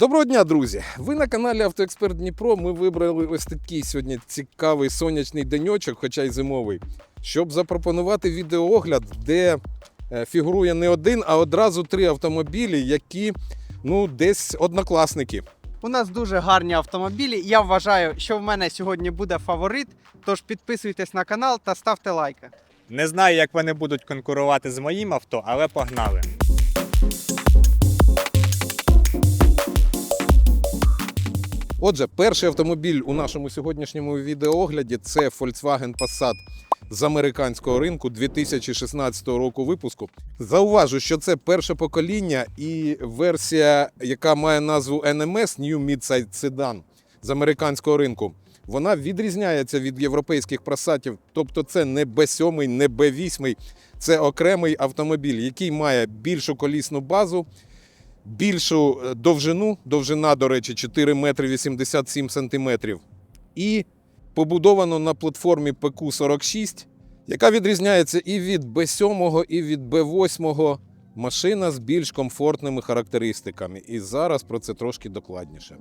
Доброго дня, друзі! Ви на каналі Автоексперт Дніпро. Ми вибрали ось такий сьогодні цікавий сонячний деньочок, хоча й зимовий, щоб запропонувати відеоогляд, де е, фігурує не один, а одразу три автомобілі, які ну десь однокласники. У нас дуже гарні автомобілі. Я вважаю, що в мене сьогодні буде фаворит. Тож підписуйтесь на канал та ставте лайки. Не знаю, як вони будуть конкурувати з моїм авто, але погнали. Отже, перший автомобіль у нашому сьогоднішньому відеоогляді це Volkswagen Passat з американського ринку 2016 року випуску. Зауважу, що це перше покоління і версія, яка має назву NMS New Midsize Sedan з американського ринку. Вона відрізняється від європейських просатів, тобто це не B7, не B8, це окремий автомобіль, який має більшу колісну базу, більшу е, довжину, довжина, до речі, 4 метри 87 сантиметрів, і побудовано на платформі ПК-46, яка відрізняється і від B7, і від B8. Машина з більш комфортними характеристиками. І зараз про це трошки докладніше.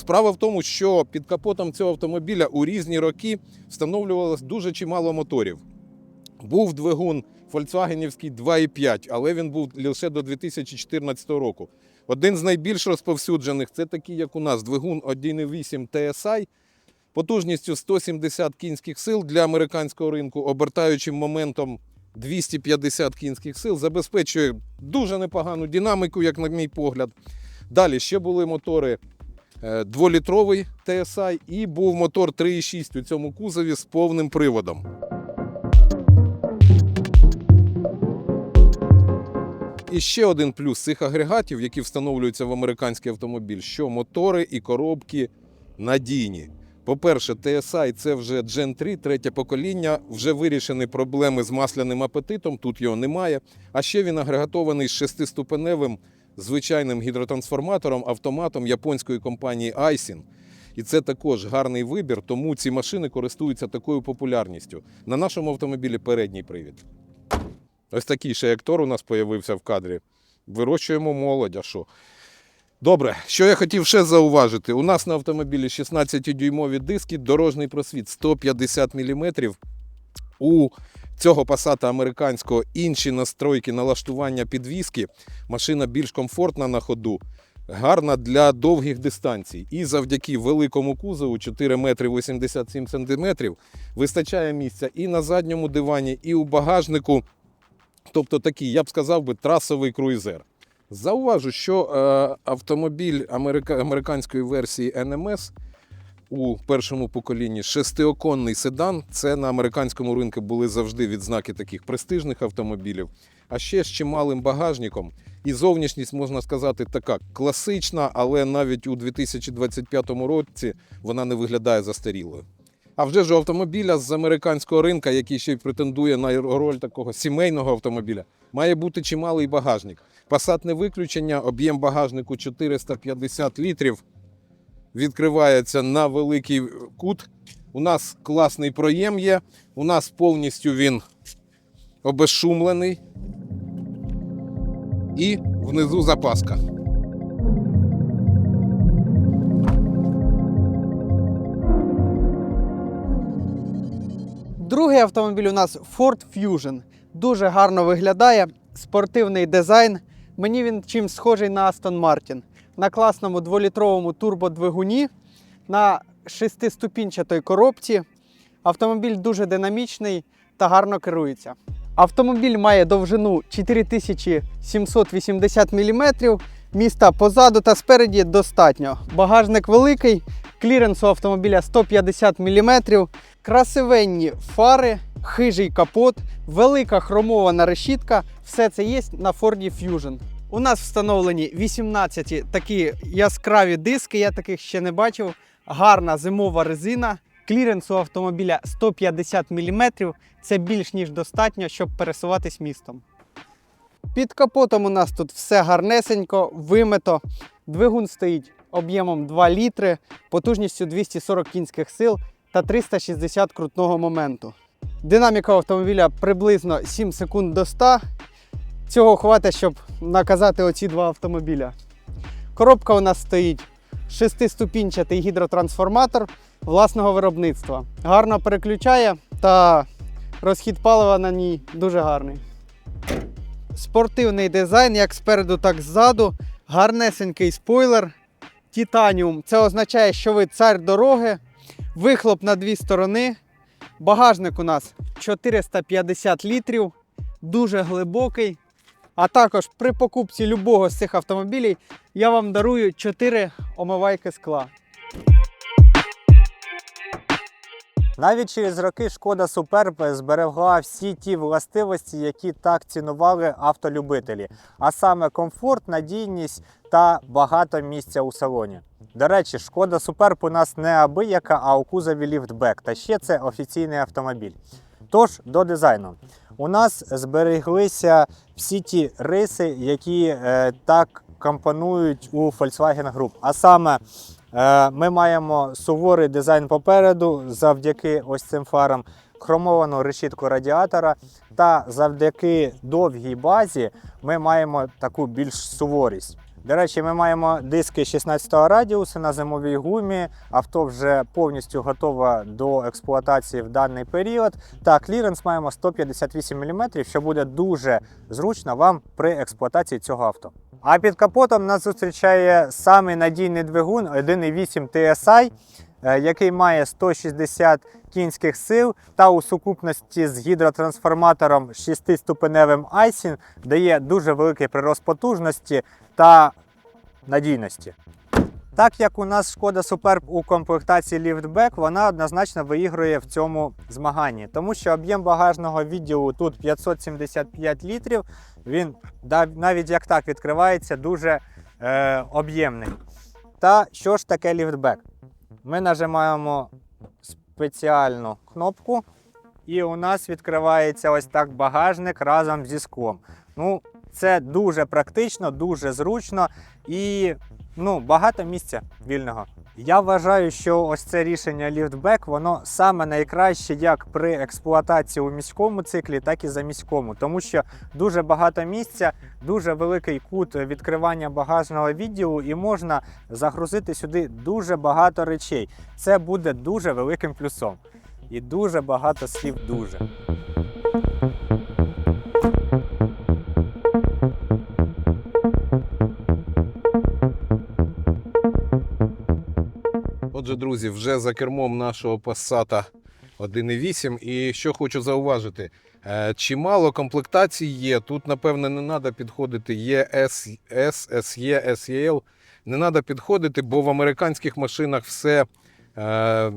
Справа в тому, що під капотом цього автомобіля у різні роки встановлювалось дуже чимало моторів. Був двигун Volkswagenівський 2,5, але він був лише до 2014 року. Один з найбільш розповсюджених це такий, як у нас, двигун 1,8 TSI потужністю 170 кінських сил для американського ринку, обертаючим моментом 250 кінських сил, забезпечує дуже непогану динаміку, як на мій погляд. Далі ще були мотори дволітровий TSI і був мотор 3,6 у цьому кузові з повним приводом. І ще один плюс цих агрегатів, які встановлюються в американський автомобіль, що мотори і коробки надійні. По-перше, TSI це вже Gen 3, третє покоління, вже вирішені проблеми з масляним апетитом, тут його немає. А ще він агрегатований з шестиступеневим звичайним гідротрансформатором, автоматом японської компанії Aisin. І це також гарний вибір, тому ці машини користуються такою популярністю. На нашому автомобілі передній привід. Ось такий ще ектор у нас появився в кадрі. Вирощуємо молодь, а що? Добре, що я хотів ще зауважити. У нас на автомобілі 16-дюймові диски, дорожній просвіт 150 мм. У цього пасата американського інші настройки налаштування підвіски. Машина більш комфортна на ходу, гарна для довгих дистанцій. І завдяки великому кузову 4 метри 87 сантиметрів вистачає місця і на задньому дивані, і у багажнику. Тобто такий, я б сказав би, трасовий круїзер. Зауважу, що е, автомобіль америка, американської версії NMS у першому поколінні шестиоконний седан. Це на американському ринку були завжди відзнаки таких престижних автомобілів. А ще з чималим багажником. І зовнішність, можна сказати, така класична, але навіть у 2025 році вона не виглядає застарілою. А вже ж автомобіля з американського ринка, який ще й претендує на роль такого сімейного автомобіля, має бути чималий багажник. Passat не виключення, об'єм багажнику 450 літрів. Відкривається на великий кут. У нас класний проєм є. У нас повністю він обезшумлений. І внизу запаска. Другий автомобіль у нас Ford Fusion. Дуже гарно виглядає, спортивний дизайн. Мені він чим схожий на Aston Martin. На класному дволітровому турбодвигуні, на шестиступінчатій коробці. Автомобіль дуже динамічний та гарно керується. Автомобіль має довжину 4780 мм, міста позаду та спереді достатньо. Багажник великий, кліренс у автомобіля 150 мм, красивенні фари, хижий капот, велика хромована решітка. Все це є на Ford Fusion. У нас встановлені 18 такі яскраві диски, я таких ще не бачив. Гарна зимова резина. Кліренс у автомобіля 150 мм. Це більш ніж достатньо, щоб пересуватись містом. Під капотом у нас тут все гарнесенько, вимито. Двигун стоїть об'ємом 2 літри, потужністю 240 кінських сил та 360 крутного моменту. Динаміка автомобіля приблизно 7 секунд до 100. Цього хватить, щоб наказати оці два автомобіля. Коробка у нас стоїть шестиступінчатий гідротрансформатор власного виробництва. Гарно переключає та розхід палива на ній дуже гарний. Спортивний дизайн як спереду, так і ззаду. Гарнесенький спойлер. Титаніум. Це означає, що ви цар дороги. Вихлоп на дві сторони. Багажник у нас 450 літрів, дуже глибокий. А також при покупці любого з цих автомобілів я вам дарую 4 омивайки скла. Навіть через роки шкода Superb зберегла всі ті властивості, які так цінували автолюбителі, а саме комфорт, надійність та багато місця у салоні. До речі, шкода Superb у нас не абияка, а у кузові ліфтбек, та ще це офіційний автомобіль. Тож до дизайну. У нас збереглися всі ті риси, які е, так компонують у Volkswagen Group. А саме Е, Ми маємо суворий дизайн попереду завдяки ось цим фарам, хромовану решітку радіатора, та завдяки довгій базі ми маємо таку більш суворість. До речі, ми маємо диски 16-го радіусу на зимовій гумі. Авто вже повністю готове до експлуатації в даний період. Та кліренс маємо 158 мм, що буде дуже зручно вам при експлуатації цього авто. А під капотом нас зустрічає самий надійний двигун 1.8 TSI, е, який має 160 кінських сил та у сукупності з гідротрансформатором 6-ступеневим Айсін дає дуже великий прирост потужності та надійності. Так як у нас шкода Superb у комплектації ліфтбек, вона однозначно виігрує в цьому змаганні, тому що об'єм багажного відділу тут 575 літрів. Він навіть як так відкривається, дуже е, об'ємний. Та що ж таке ліфтбек? Ми нажимаємо спеціальну кнопку, і у нас відкривається ось так багажник разом зі склом. Ну, це дуже практично, дуже зручно і ну, багато місця вільного. Я вважаю, що ось це рішення ліфтбек, воно саме найкраще як при експлуатації у міському циклі, так і за міському, тому що дуже багато місця, дуже великий кут відкривання багажного відділу, і можна загрузити сюди дуже багато речей. Це буде дуже великим плюсом. І дуже багато слів дуже. Отже, друзі, вже за кермом нашого Passat 1.8. І що хочу зауважити, е, чимало комплектацій є. Тут, напевне, не треба підходити. Є S, S, SE, SEL. Не треба підходити, бо в американських машинах все. е,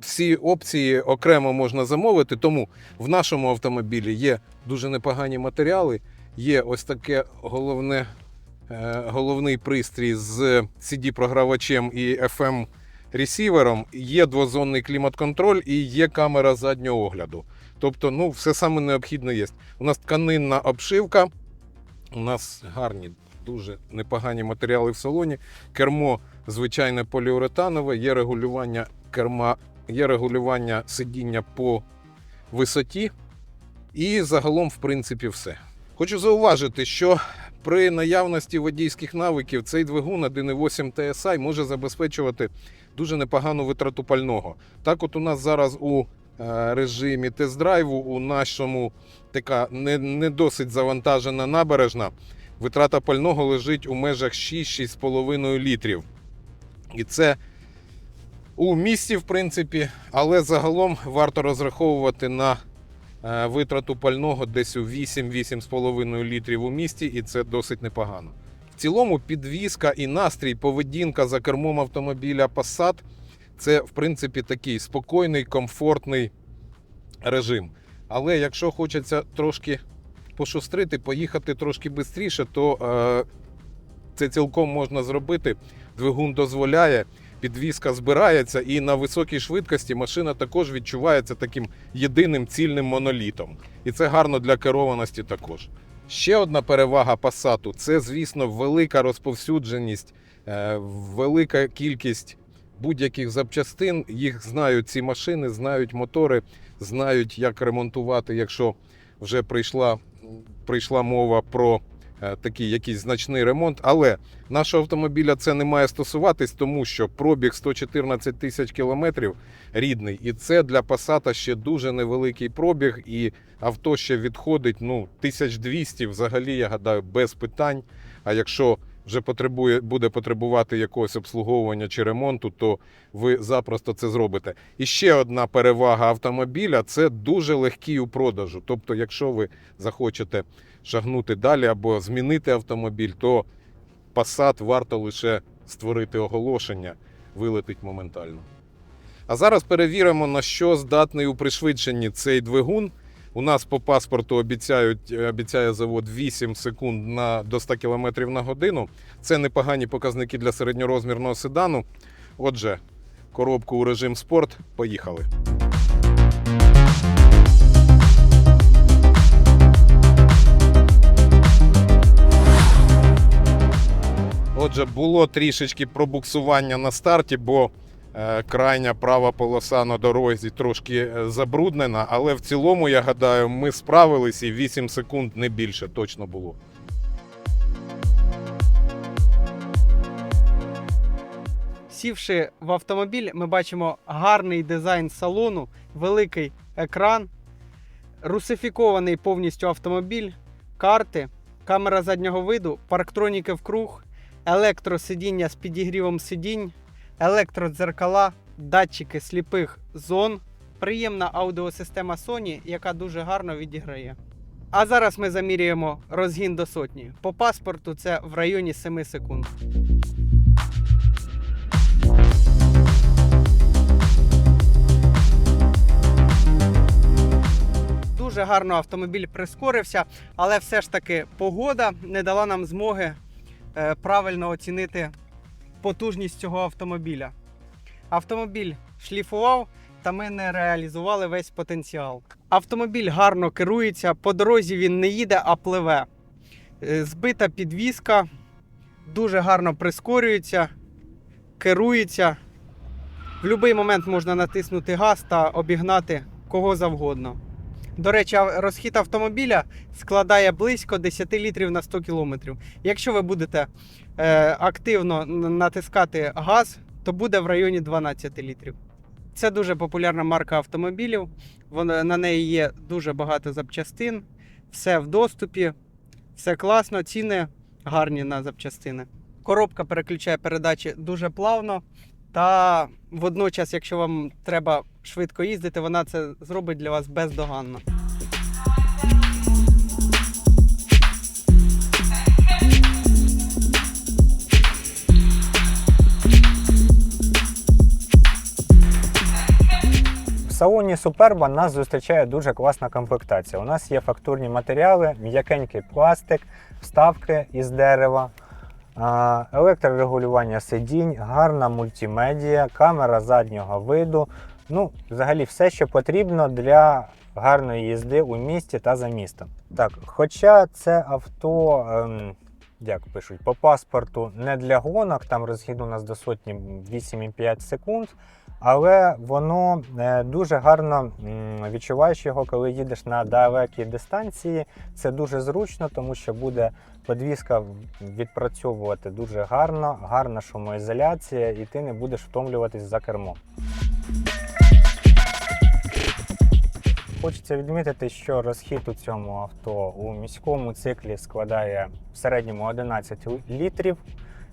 Всі опції окремо можна замовити, тому в нашому автомобілі є дуже непогані матеріали. Є ось таке головне, е, головний пристрій з CD-програвачем і FM ресівером, є двозонний клімат-контроль і є камера заднього огляду. Тобто, ну, все саме необхідне є. У нас тканинна обшивка, у нас гарні, дуже непогані матеріали в салоні. Кермо звичайне поліуретанове, є регулювання керма, є регулювання сидіння по висоті. І загалом, в принципі, все. Хочу зауважити, що при наявності водійських навиків цей двигун 1.8 TSI може забезпечувати дуже непогану витрату пального. Так, от у нас зараз у е, режимі тест-драйву у нашому така не, не досить завантажена набережна. Витрата пального лежить у межах 6-6,5 літрів. І це у місті, в принципі, але загалом варто розраховувати на е, витрату пального десь у 8-8,5 літрів у місті, і це досить непогано. В цілому підвізка і настрій, поведінка за кермом автомобіля Passat це, в принципі, такий спокійний, комфортний режим. Але якщо хочеться трошки пошустрити, поїхати трошки швидше, то е, це цілком можна зробити. Двигун дозволяє, підвізка збирається, і на високій швидкості машина також відчувається таким єдиним цільним монолітом. І це гарно для керованості також. Ще одна перевага пасату – це, звісно, велика розповсюдженість, е, велика кількість будь-яких запчастин. Їх знають ці машини, знають мотори, знають, як ремонтувати, якщо вже прийшла, прийшла мова про такий якийсь значний ремонт. Але нашого автомобіля це не має стосуватись, тому що пробіг 114 тисяч кілометрів рідний, і це для Passat ще дуже невеликий пробіг, і авто ще відходить ну 1200 взагалі, я гадаю, без питань. А якщо вже потребує, буде потребувати якогось обслуговування чи ремонту, то ви запросто це зробите. І ще одна перевага автомобіля це дуже легкий у продажу. Тобто, якщо ви захочете шагнути далі або змінити автомобіль, то Passat варто лише створити оголошення, вилетить моментально. А зараз перевіримо, на що здатний у пришвидшенні цей двигун. У нас по паспорту обіцяють, обіцяє завод 8 секунд на, до 100 км на годину. Це непогані показники для середньорозмірного седану. Отже, коробку у режим спорт. Поїхали. Отже, було трішечки пробуксування на старті, бо е, крайня права полоса на дорозі трошки е, забруднена, але в цілому, я гадаю, ми справились і 8 секунд не більше точно було. Сівши в автомобіль, ми бачимо гарний дизайн салону, великий екран, русифікований повністю автомобіль, карти, камера заднього виду, парктроніки вкруг, електросидіння з підігрівом сидінь, електродзеркала, датчики сліпих зон, приємна аудіосистема Sony, яка дуже гарно відіграє. А зараз ми замірюємо розгін до сотні. По паспорту це в районі 7 секунд. Дуже гарно автомобіль прискорився, але все ж таки погода не дала нам змоги правильно оцінити потужність цього автомобіля. Автомобіль шліфував, та ми не реалізували весь потенціал. Автомобіль гарно керується, по дорозі він не їде, а пливе. Е, Збита підвіска, дуже гарно прискорюється, керується. В будь-який момент можна натиснути газ та обігнати кого завгодно. До речі, розхід автомобіля складає близько 10 літрів на 100 кілометрів. Якщо ви будете е, активно натискати газ, то буде в районі 12 літрів. Це дуже популярна марка автомобілів. Вона, на неї є дуже багато запчастин, все в доступі, все класно, ціни гарні на запчастини. Коробка переключає передачі дуже плавно. Та водночас, якщо вам треба швидко їздити, вона це зробить для вас бездоганно. В салоні Суперба нас зустрічає дуже класна комплектація. У нас є фактурні матеріали, м'якенький пластик, вставки із дерева, електрорегулювання сидінь, гарна мультимедія, камера заднього виду. Ну, взагалі, все, що потрібно для гарної їзди у місті та за містом. Так, хоча це авто. Ем, як пишуть, по паспорту не для гонок, там розхід у нас до сотні 8,5 секунд, але воно е, дуже гарно відчуваєш його, коли їдеш на далекі дистанції. Це дуже зручно, тому що буде подвізка відпрацьовувати дуже гарно, гарна шумоізоляція, і ти не будеш втомлюватись за кермом. Хочеться відмітити, що розхід у цьому авто у міському циклі складає в середньому 11 літрів,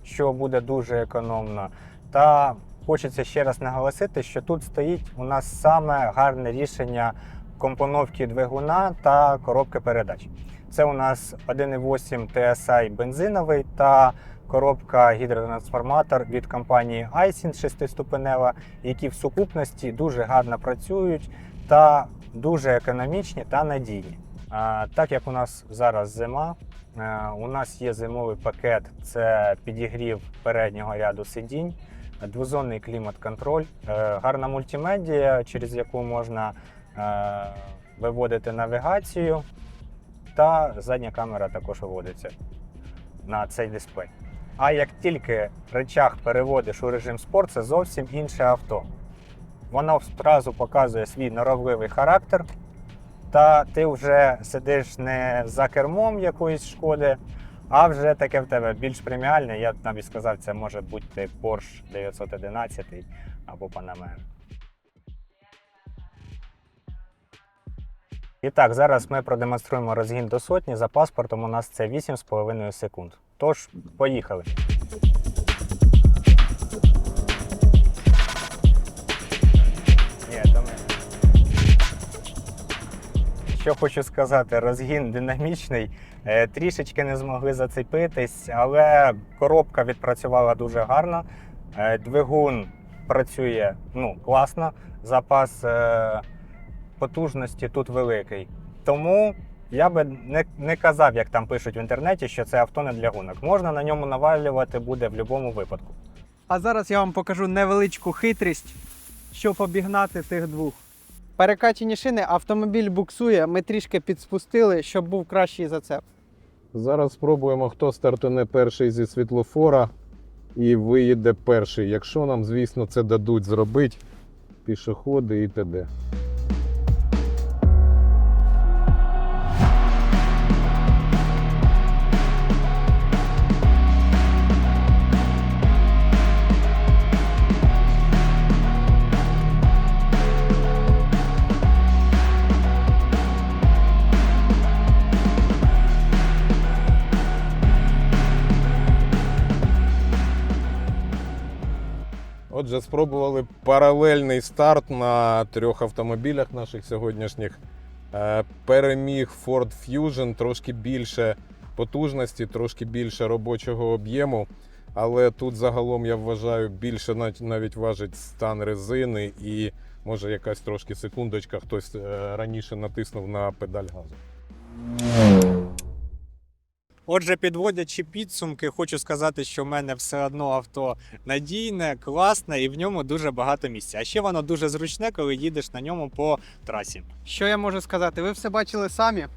що буде дуже економно. Та хочеться ще раз наголосити, що тут стоїть у нас саме гарне рішення компоновки двигуна та коробки передач. Це у нас 1,8 TSI бензиновий та коробка гідротрансформатор від компанії iSyn 6-ступенева, які в сукупності дуже гарно працюють та дуже економічні та надійні. Так як у нас зараз зима, е, у нас є зимовий пакет, це підігрів переднього ряду сидінь, двозонний клімат-контроль, е, гарна мультимедія, через яку можна е, виводити навігацію, та задня камера також виводиться на цей дисплей. А як тільки речах переводиш у режим спорт, це зовсім інше авто. Воно одразу показує свій норовливий характер, та ти вже сидиш не за кермом якоїсь шкоди, а вже таке в тебе більш преміальне. Я б навіть сказав, це може бути Porsche 911 або Panamera. І так, зараз ми продемонструємо розгін до сотні. За паспортом у нас це 8,5 секунд. Тож, поїхали. Ні. Що хочу сказати, розгін динамічний. Е, Трішечки не змогли зацепитись, але коробка відпрацювала дуже гарно. Е, Двигун працює ну, класно. Запас е, потужності тут великий. Тому я би не, не казав, як там пишуть в інтернеті, що це авто не для гонок. Можна на ньому навалювати буде в будь-якому випадку. А зараз я вам покажу невеличку хитрість, щоб обігнати тих двох. Перекачені шини, автомобіль буксує, ми трішки підспустили, щоб був кращий зацеп. Зараз спробуємо, хто стартуне перший зі світлофора і виїде перший. Якщо нам, звісно, це дадуть зробити пішоходи і т.д. Отже, спробували паралельний старт на трьох автомобілях наших сьогоднішніх. Е, Переміг Ford Fusion, трошки більше потужності, трошки більше робочого об'єму. Але тут загалом я вважаю більше навіть важить стан резини і може якась трошки секундочка, хтось е, раніше натиснув на педаль газу. Отже, підводячи підсумки, хочу сказати, що в мене все одно авто надійне, класне і в ньому дуже багато місця. А ще воно дуже зручне, коли їдеш на ньому по трасі. Що я можу сказати? Ви все бачили самі.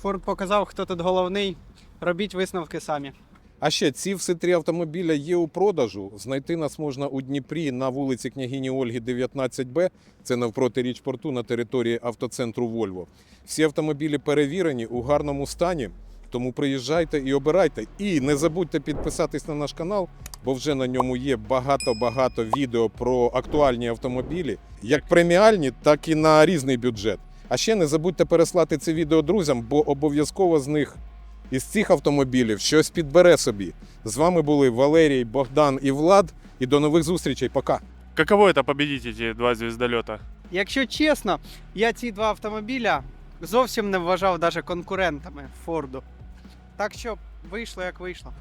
Форд показав, хто тут головний. Робіть висновки самі. А ще ці всі три автомобіля є у продажу. Знайти нас можна у Дніпрі на вулиці княгині Ольги, 19Б. Це навпроти річпорту на території автоцентру Вольво. Всі автомобілі перевірені у гарному стані. Тому приїжджайте і обирайте. І не забудьте підписатись на наш канал, бо вже на ньому є багато-багато відео про актуальні автомобілі, як преміальні, так і на різний бюджет. А ще не забудьте переслати це відео друзям, бо обов'язково з них із цих автомобілів щось підбере собі. З вами були Валерій, Богдан і Влад. І до нових зустрічей. Пока. Каково это победить эти два звездолета? Якщо чесно, я ці два автомобіля зовсім не вважав навіть конкурентами Форду. Так що вийшло як вийшло.